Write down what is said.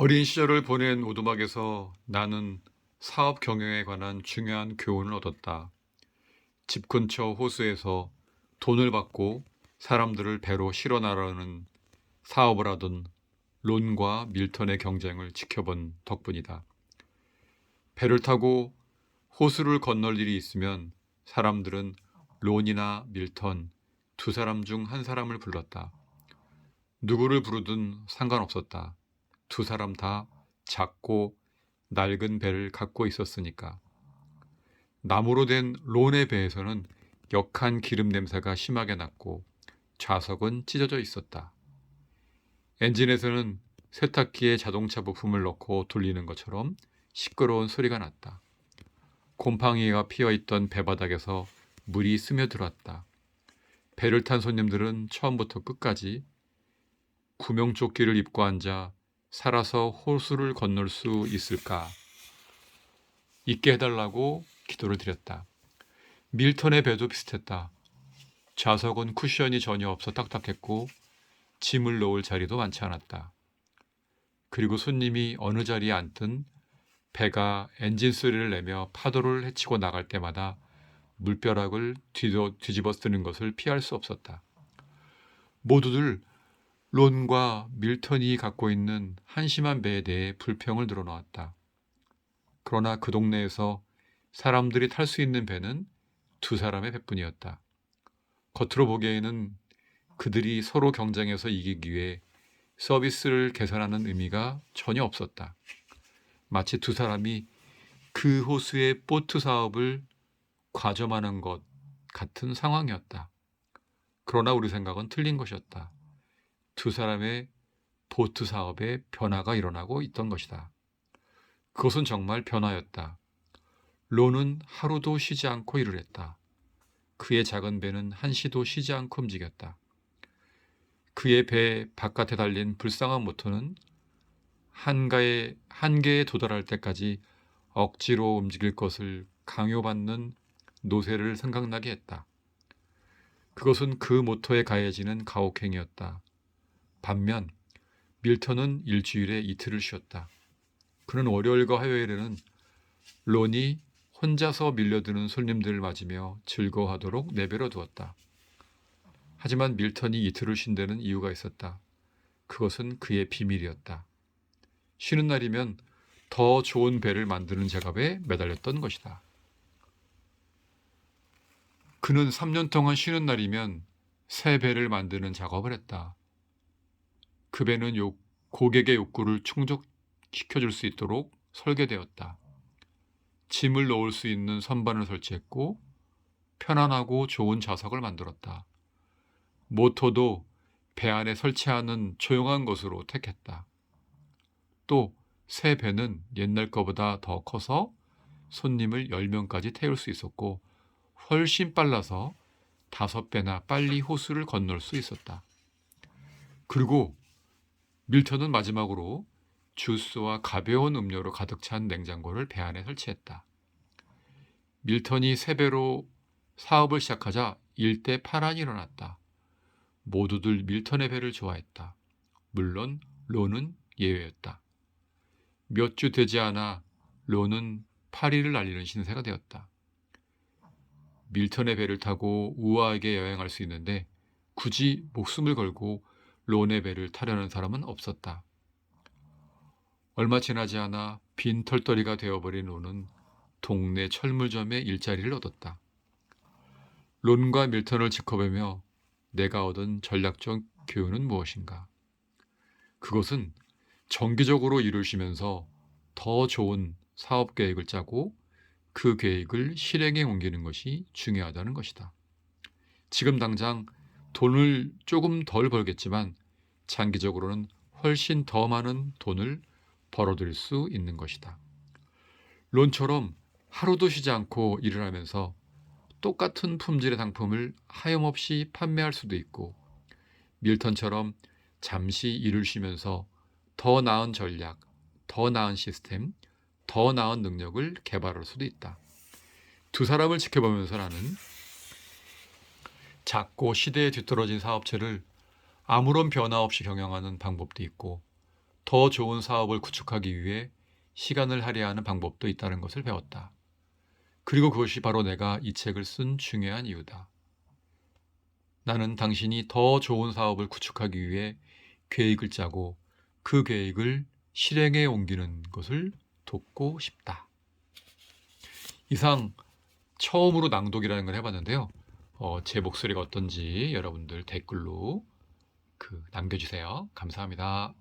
어린 시절을 보낸 오두막에서 나는 사업 경영에 관한 중요한 교훈을 얻었다. 집 근처 호수에서 돈을 받고 사람들을 배로 실어 나르는 사업을 하던 론과 밀턴의 경쟁을 지켜본 덕분이다. 배를 타고 호수를 건널 일이 있으면 사람들은 론이나 밀턴 두 사람 중 한 사람을 불렀다. 누구를 부르든 상관없었다. 두 사람 다 작고 낡은 배를 갖고 있었으니까. 나무로 된 론의 배에서는 역한 기름 냄새가 심하게 났고 좌석은 찢어져 있었다. 엔진에서는 세탁기에 자동차 부품을 넣고 돌리는 것처럼 시끄러운 소리가 났다. 곰팡이가 피어 있던 배바닥에서 물이 스며들었다. 배를 탄 손님들은 처음부터 끝까지 구명조끼를 입고 앉아 살아서 호수를 건널 수 있을까? 있게 해달라고 기도를 드렸다. 밀턴의 배도 비슷했다. 좌석은 쿠션이 전혀 없어 딱딱했고 짐을 놓을 자리도 많지 않았다. 그리고 손님이 어느 자리에 앉든 배가 엔진 소리를 내며 파도를 헤치고 나갈 때마다 물벼락을 뒤집어 쓰는 것을 피할 수 없었다. 모두들 론과 밀턴이 갖고 있는 한심한 배에 대해 불평을 늘어놓았다. 그러나 그 동네에서 사람들이 탈 수 있는 배는 두 사람의 배뿐이었다. 겉으로 보기에는 그들이 서로 경쟁해서 이기기 위해 서비스를 개선하는 의미가 전혀 없었다. 마치 두 사람이 그 호수의 보트 사업을 과점하는 것 같은 상황이었다. 그러나 우리 생각은 틀린 것이었다. 두 사람의 보트 사업에 변화가 일어나고 있던 것이다. 그것은 정말 변화였다. 론은 하루도 쉬지 않고 일을 했다. 그의 작은 배는 한시도 쉬지 않고 움직였다. 그의 배 바깥에 달린 불쌍한 모터는 한가에, 한계에 도달할 때까지 억지로 움직일 것을 강요받는 노새를 생각나게 했다. 그것은 그 모터에 가해지는 가혹행위였다. 반면 밀턴은 일주일에 이틀을 쉬었다. 그는 월요일과 화요일에는 론이 혼자서 밀려드는 손님들을 맞으며 즐거워하도록 내버려 두었다. 하지만 밀턴이 이틀을 쉰 데는 이유가 있었다. 그것은 그의 비밀이었다. 쉬는 날이면 더 좋은 배를 만드는 작업에 매달렸던 것이다. 그는 3년 동안 쉬는 날이면 새 배를 만드는 작업을 했다. 그 배는 요, 고객의 욕구를 충족시켜줄 수 있도록 설계되었다. 짐을 넣을 수 있는 선반을 설치했고 편안하고 좋은 좌석을 만들었다. 모터도 배 안에 설치하는 조용한 것으로 택했다. 또 새 배는 옛날 것보다 더 커서 손님을 10명까지 태울 수 있었고 훨씬 빨라서 다섯 배나 빨리 호수를 건널 수 있었다. 그리고 밀턴은 마지막으로 주스와 가벼운 음료로 가득 찬 냉장고를 배 안에 설치했다. 밀턴이 세 배로 사업을 시작하자 일대 파란이 일어났다. 모두들 밀턴의 배를 좋아했다. 물론 론은 예외였다. 몇 주 되지 않아 론은 파리를 날리는 신세가 되었다. 밀턴의 배를 타고 우아하게 여행할 수 있는데 굳이 목숨을 걸고 론의 배를 타려는 사람은 없었다. 얼마 지나지 않아 빈 털터리가 되어버린 론은 동네 철물점에 일자리를 얻었다. 론과 밀턴을 지켜보며 내가 얻은 전략적 교훈은 무엇인가? 그것은 정기적으로 이루시면서 더 좋은 사업 계획을 짜고 그 계획을 실행에 옮기는 것이 중요하다는 것이다. 지금 당장 돈을 조금 덜 벌겠지만 장기적으로는 훨씬 더 많은 돈을 벌어들일 수 있는 것이다. 론처럼 하루도 쉬지 않고 일을 하면서 똑같은 품질의 상품을 하염없이 판매할 수도 있고 밀턴처럼 잠시 일을 쉬면서 더 나은 전략, 더 나은 시스템, 더 나은 능력을 개발할 수도 있다. 두 사람을 지켜보면서 나는 작고 시대에 뒤떨어진 사업체를 아무런 변화 없이 경영하는 방법도 있고 더 좋은 사업을 구축하기 위해 시간을 할애하는 방법도 있다는 것을 배웠다. 그리고 그것이 바로 내가 이 책을 쓴 중요한 이유다. 나는 당신이 더 좋은 사업을 구축하기 위해 계획을 짜고 그 계획을 실행에 옮기는 것을 돕고 싶다. 이상 처음으로 낭독이라는 걸 해봤는데요. 어, 제 목소리가 어떤지 여러분들 댓글로 그 남겨주세요. 감사합니다.